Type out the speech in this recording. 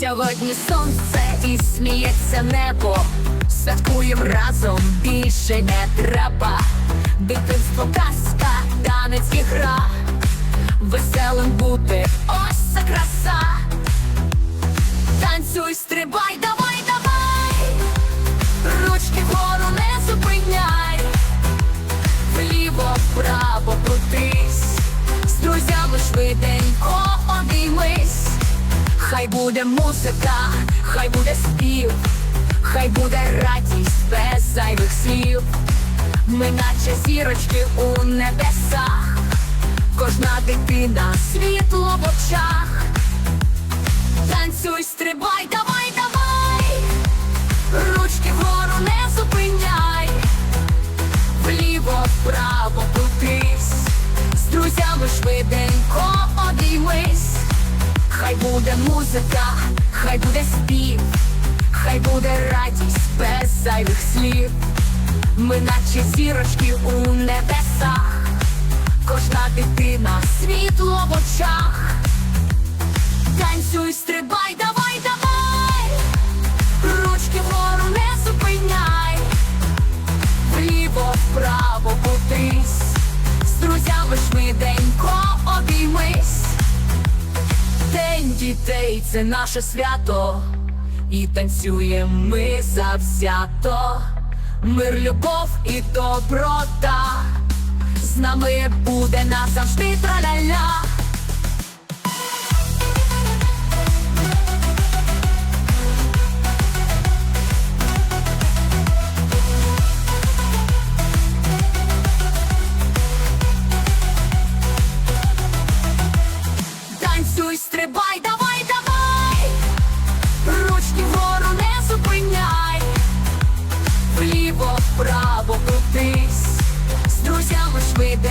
Сьогодні сонце і сміється небо. Святкуєм разом більше не треба. Дитинство казка, танець і гра. Веселим бути, ось це краса. Танцюй, стрибай, давай, давай. Ручки вгору не зупиняй. Вліво, вправо крутись. З друзями швиденько. Хай буде музика, хай буде спів, хай буде радість без зайвих слів. Ми наче зірочки у небесах, кожна дитина світло в очах. Танцюй, стрибай, давай, давай, ручки вгору не зупиняй, вліво, вправо крутись, з друзями швиденько. Хай буде музика, хай буде спів, хай буде радість без зайвих слів. Ми наче зірочки у небесах, кожна дитина світло дітей це наше свято, і танцюємо ми завзято. Мир, любов і доброта, з нами буде назавжди. Право, крутись, з друзями швидко